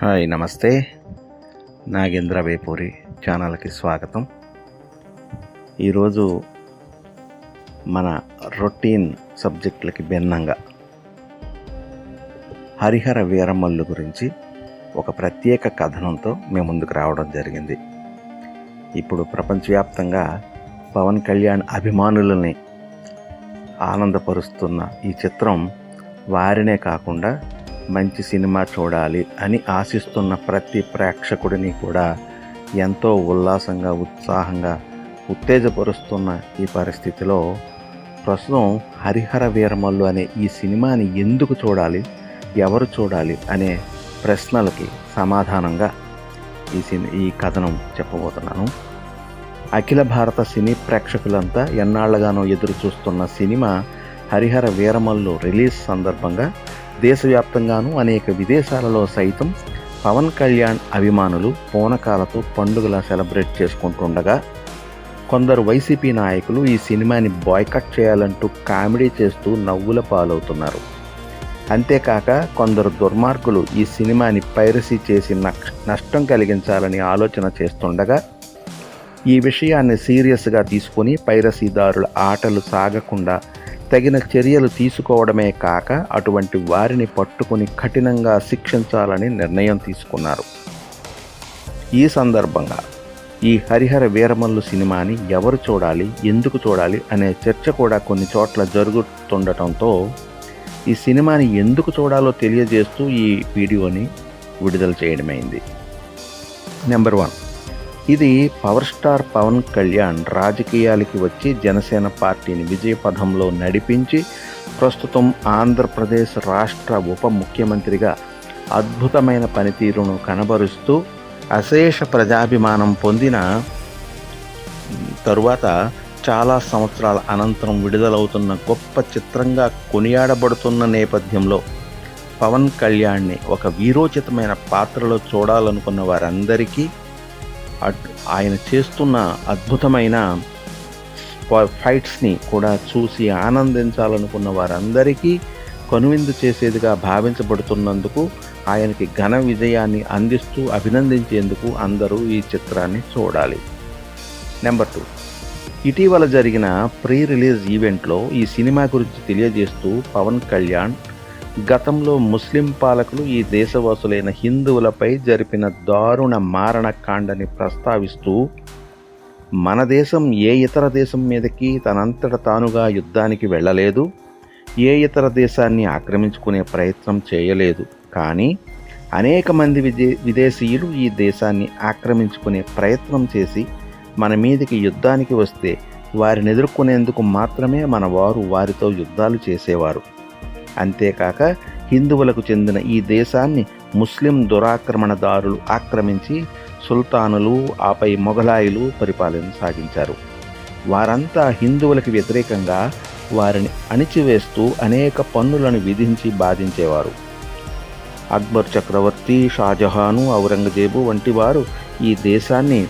Hi నమస్తే. నాగేంద్ర వేపూరి ఛానల్కి స్వాగతం. ఈరోజు మన రొటీన్ సబ్జెక్టులకి భిన్నంగా హరిహర వీరమల్లు గురించి ఒక ప్రత్యేక కథనంతో మేము ముందుకు రావడం జరిగింది. ఇప్పుడు ప్రపంచవ్యాప్తంగా పవన్ కళ్యాణ్ అభిమానులని ఆనందపరుస్తున్న ఈ చిత్రం వారినే కాకుండా మంచి సినిమా చూడాలి అని ఆశిస్తున్న ప్రతి ప్రేక్షకుడిని కూడా ఎంతో ఉల్లాసంగా ఉత్సాహంగా ఉత్తేజపరుస్తున్న ఈ పరిస్థితిలో ప్రస్తుతం హరిహర వీరమల్లు అనే ఈ సినిమాని ఎందుకు చూడాలి ఎవరు చూడాలి అనే ప్రశ్నలకి సమాధానంగా ఈ సిని ఈ కథనం చెప్పబోతున్నాను. అఖిల భారత సినీ ప్రేక్షకులంతా ఎన్నాళ్ళగానో ఎదురు చూస్తున్న సినిమా హరిహర వీరమల్లు రిలీజ్ సందర్భంగా దేశవ్యాప్తంగాను అనేక విదేశాలలో సైతం పవన్ కళ్యాణ్ అభిమానులు పూనకాలతో పండుగలా సెలబ్రేట్ చేసుకుంటుండగా కొందరు వైసీపీ నాయకులు ఈ సినిమాని బాయ్కట్ చేయాలంటూ కామెడీ చేస్తూ నవ్వుల పాలవుతున్నారు. అంతేకాక కొందరు దుర్మార్గులు ఈ సినిమాని పైరసీ చేసి నష్టం కలిగించాలని ఆలోచన చేస్తుండగా ఈ విషయాన్ని సీరియస్గా తీసుకుని పైరసీదారుల ఆటలు సాగకుండా తగిన చర్యలు తీసుకోవడమే కాక అటువంటి వారిని పట్టుకుని కఠినంగా శిక్షించాలని నిర్ణయం తీసుకున్నారు. ఈ సందర్భంగా ఈ హరిహర వీరమల్లు సినిమాని ఎవరు చూడాలి ఎందుకు చూడాలి అనే చర్చ కూడా కొన్ని చోట్ల జరుగుతుండటంతో ఈ సినిమాని ఎందుకు చూడాలో తెలియజేస్తూ ఈ వీడియోని విడుదల చేయడమైంది. Number one. ఇది పవర్ స్టార్ పవన్ కళ్యాణ్ రాజకీయాలకి వచ్చి జనసేన పార్టీని విజయపథంలో నడిపించి ప్రస్తుతం ఆంధ్రప్రదేశ్ రాష్ట్ర ఉప ముఖ్యమంత్రిగా అద్భుతమైన పనితీరును కనబరుస్తూ అశేష ప్రజాభిమానం పొందిన తరువాత చాలా సంవత్సరాల అనంతరం విడుదలవుతున్న గొప్ప చిత్రంగా కొనియాడబడుతున్న నేపథ్యంలో పవన్ కళ్యాణ్ని ఒక వీరోచితమైన పాత్రలో చూడాలనుకున్న వారందరికీ ఆయన చేస్తున్న అద్భుతమైన ఫైట్స్ని కూడా చూసి ఆనందించాలనుకున్న వారందరికీ కనువిందు చేసేదిగా భావించబడుతున్నందుకు ఆయనకి ఘన విజయాన్ని అందిస్తూ అభినందించేందుకు అందరూ ఈ చిత్రాన్ని చూడాలి. Number two. ఇటీవల జరిగిన ప్రీ రిలీజ్ ఈవెంట్లో ఈ సినిమా గురించి తెలియజేస్తూ పవన్ కళ్యాణ్ గతంలో ముస్లిం పాలకులు ఈ దేశవాసులైన హిందువులపై జరిపిన దారుణ మారణకాండని ప్రస్తావిస్తూ మన దేశం ఏ ఇతర దేశం మీదకి తనంతట తానుగా యుద్ధానికి వెళ్ళలేదు ఏ ఇతర దేశాన్ని ఆక్రమించుకునే ప్రయత్నం చేయలేదు. కానీ అనేక మంది విదే విదేశీయులు ఈ దేశాన్ని ఆక్రమించుకునే ప్రయత్నం చేసి మన మీదకి యుద్ధానికి వస్తే వారిని ఎదుర్కొనేందుకు మాత్రమే మన వారు వారితో యుద్ధాలు చేసేవారు. అంతేకాక హిందువులకు చెందిన ఈ దేశాన్ని ముస్లిం దురాక్రమణదారులు ఆక్రమించి సుల్తానులు ఆపై మొఘలాయులు పరిపాలన సాగించారు. వారంతా హిందువులకు వ్యతిరేకంగా వారిని అణిచివేస్తూ అనేక పన్నులను విధించి బాధించేవారు. అక్బర్ చక్రవర్తి షాజహాను ఔరంగజేబు వంటి వారు ఈ దేశాన్ని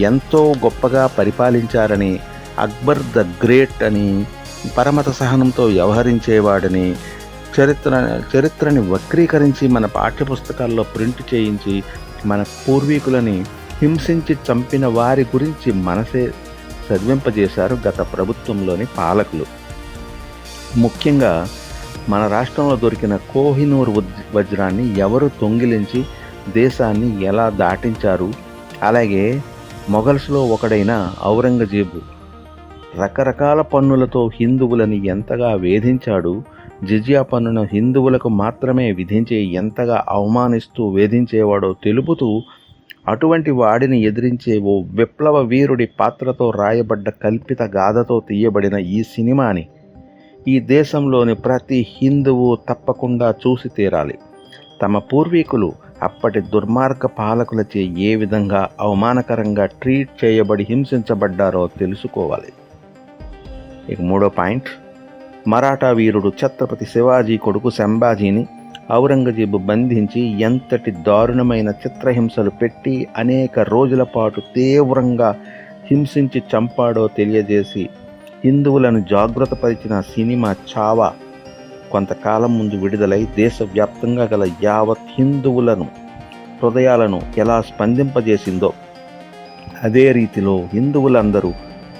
ఎంతో గొప్పగా పరిపాలించారని అక్బర్ ద గ్రేట్ అని పరమత సహనంతో వ్యవహరించేవాడని చరిత్ర చరిత్రని వక్రీకరించి మన పాఠ్యపుస్తకాల్లో ప్రింట్ చేయించి మన పూర్వీకులని హింసించి చంపిన వారి గురించి మనసే చదివింపజేశారు గత ప్రభుత్వంలోని పాలకులు. ముఖ్యంగా మన రాష్ట్రంలో దొరికిన కోహినూర్ వజ్రాన్ని ఎవరు తొంగిలించి దేశాన్ని ఎలా దాటించారు? అలాగే మొఘల్స్లో ఒకడైన ఔరంగజేబు రకరకాల పన్నులతో హిందువులని ఎంతగా వేధించాడు జిజియా పన్నును హిందువులకు మాత్రమే విధించి ఎంతగా అవమానిస్తూ వేధించేవాడో తెలుపుతూ అటువంటి వాడిని ఎదిరించే ఓ విప్లవ వీరుడి పాత్రతో రాయబడ్డ కల్పిత గాథతో తీయబడిన ఈ సినిమాని ఈ దేశంలోని ప్రతి హిందువు తప్పకుండా చూసి తీరాలి. తమ పూర్వీకులు అప్పటి దుర్మార్గ పాలకులచే ఏ విధంగా అవమానకరంగా ట్రీట్ చేయబడి హింసించబడ్డారో తెలుసుకోవాలి. ఇక మూడో పాయింట్. మరాఠా వీరుడు ఛత్రపతి శివాజీ కొడుకు సంభాజీని ఔరంగజేబు బంధించి ఎంతటి దారుణమైన చిత్రహింసలు పెట్టి అనేక రోజుల పాటు తీవ్రంగా హింసించి చంపాడో తెలియజేసి హిందువులను జాగృతపరిచిన సినిమా చావా కొంతకాలం ముందు విడుదలై దేశవ్యాప్తంగా గల యావత్ హిందువులను హృదయాలను ఎలా స్పందింపజేసిందో అదే రీతిలో హిందువులందరూ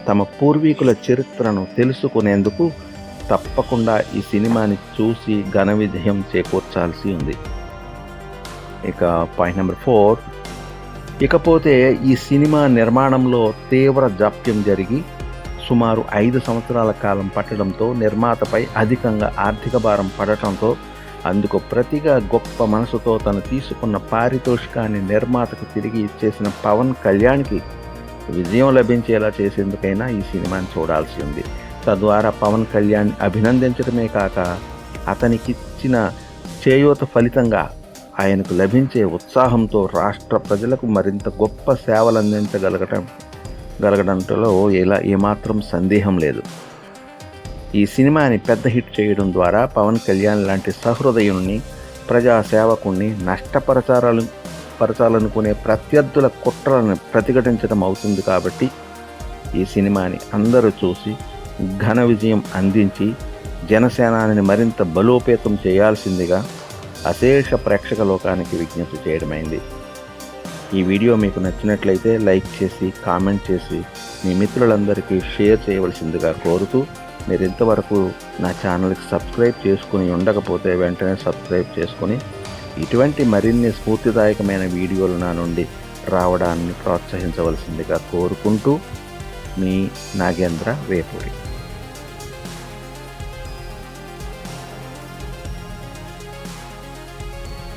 తమ పూర్వీకుల చరిత్రను తెలుసుకునేందుకు తప్పకుండా ఈ సినిమాని చూసి ఘన విజయం చేకూర్చాల్సి ఉంది. ఇక పాయింట్ నెంబర్ ఫోర్. ఇకపోతే ఈ సినిమా నిర్మాణంలో తీవ్ర జాప్యం జరిగి సుమారు ఐదు సంవత్సరాల కాలం పట్టడంతో నిర్మాతపై అధికంగా ఆర్థిక భారం పడటంతో అందుకు ప్రతిగా గొప్ప మనసుతో తను తీసుకున్న పారితోషికాన్ని నిర్మాతకు తిరిగి ఇచ్చేసిన పవన్ కళ్యాణ్కి విజయం లభించేలా చేసేందుకైనా ఈ సినిమాని చూడాల్సి ఉంది. తద్వారా పవన్ కళ్యాణ్ అభినందించడమే కాక అతనికిచ్చిన చేయూత ఫలితంగా ఆయనకు లభించే ఉత్సాహంతో రాష్ట్ర ప్రజలకు మరింత గొప్ప సేవలు అందించగలగటం గలగడంలో ఇలా ఏమాత్రం సందేహం లేదు. ఈ సినిమాని పెద్ద హిట్ చేయడం ద్వారా పవన్ కళ్యాణ్ లాంటి సహృదయుణ్ణి ప్రజాసేవకుణ్ణి నష్టపరచారాలు పరచాలనుకునే ప్రత్యర్థుల కుట్రలను ప్రతిఘటించడం అవుతుంది కాబట్టి ఈ సినిమాని అందరూ చూసి ఘన విజయం అందించి జనసేనాని మరింత బలోపేతం చేయాల్సిందిగా అశేష ప్రేక్షక లోకానికి విజ్ఞప్తి చేయడమైంది. ఈ వీడియో మీకు నచ్చినట్లయితే లైక్ చేసి కామెంట్ చేసి మీ మిత్రులందరికీ షేర్ చేయవలసిందిగా కోరుతూ మీరు ఇంతవరకు నా ఛానల్కి సబ్స్క్రైబ్ చేసుకుని ఉండకపోతే వెంటనే సబ్స్క్రైబ్ చేసుకుని ఇటువంటి మరిన్ని స్ఫూర్తిదాయకమైన వీడియోలు నా నుండి రావడాన్ని ప్రోత్సహించవలసిందిగా కోరుకుంటూ మీ నాగేంద్ర వేపూరి